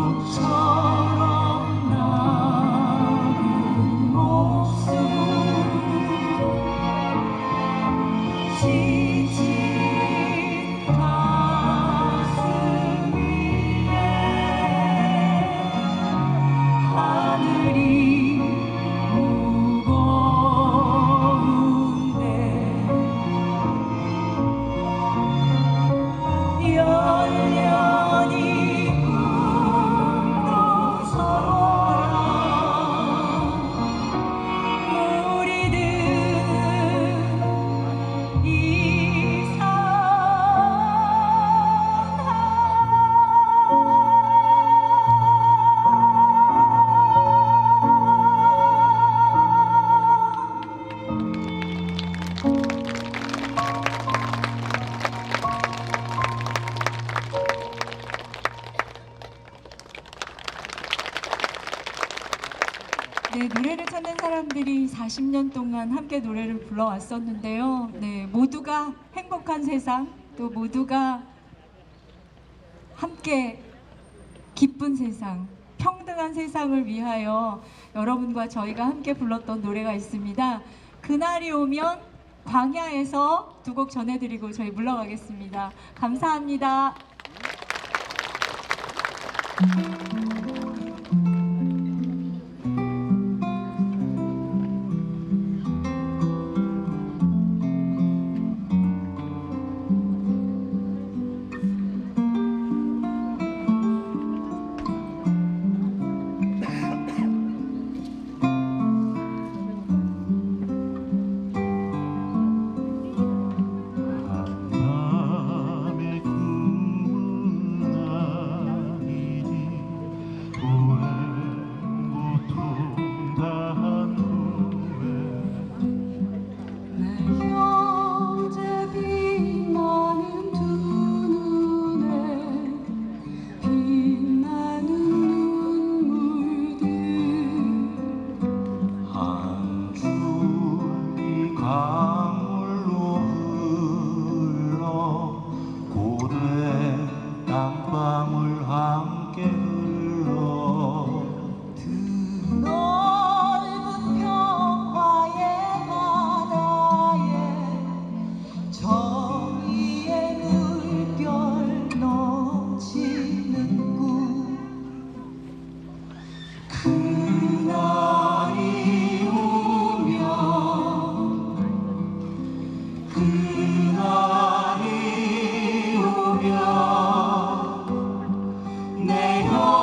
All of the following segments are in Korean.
Jerusalem. 네, 노래를 찾는 사람들이 40년 동안 함께 노래를 불러왔었는데요. 네, 모두가 행복한 세상, 또 모두가 함께 기쁜 세상, 평등한 세상을 위하여 여러분과 저희가 함께 불렀던 노래가 있습니다. 그날이 오면 광야에서 두 곡 전해드리고 저희 물러가겠습니다. 감사합니다. 줄 may.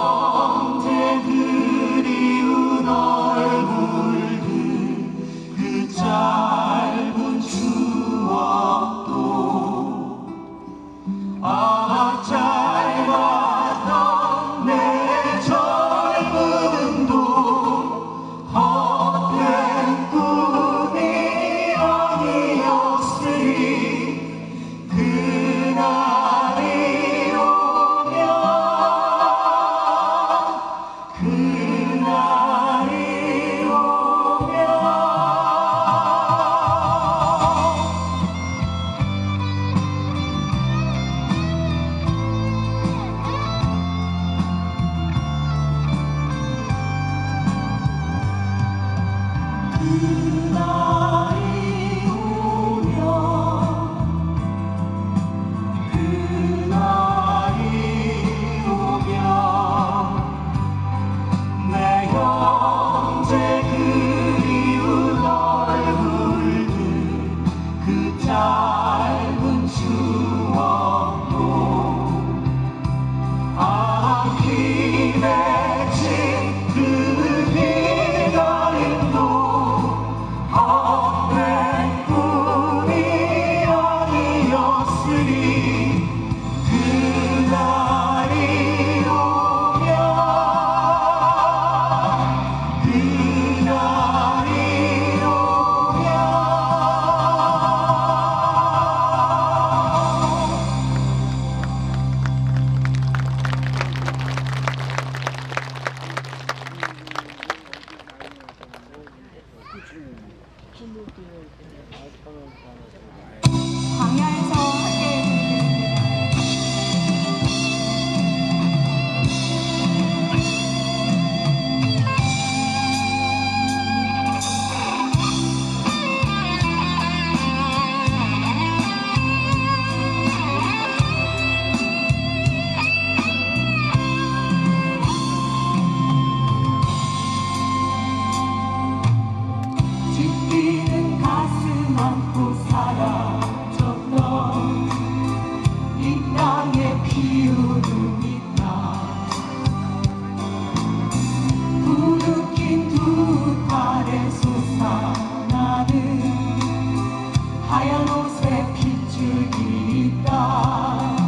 나의 핏줄이 있다.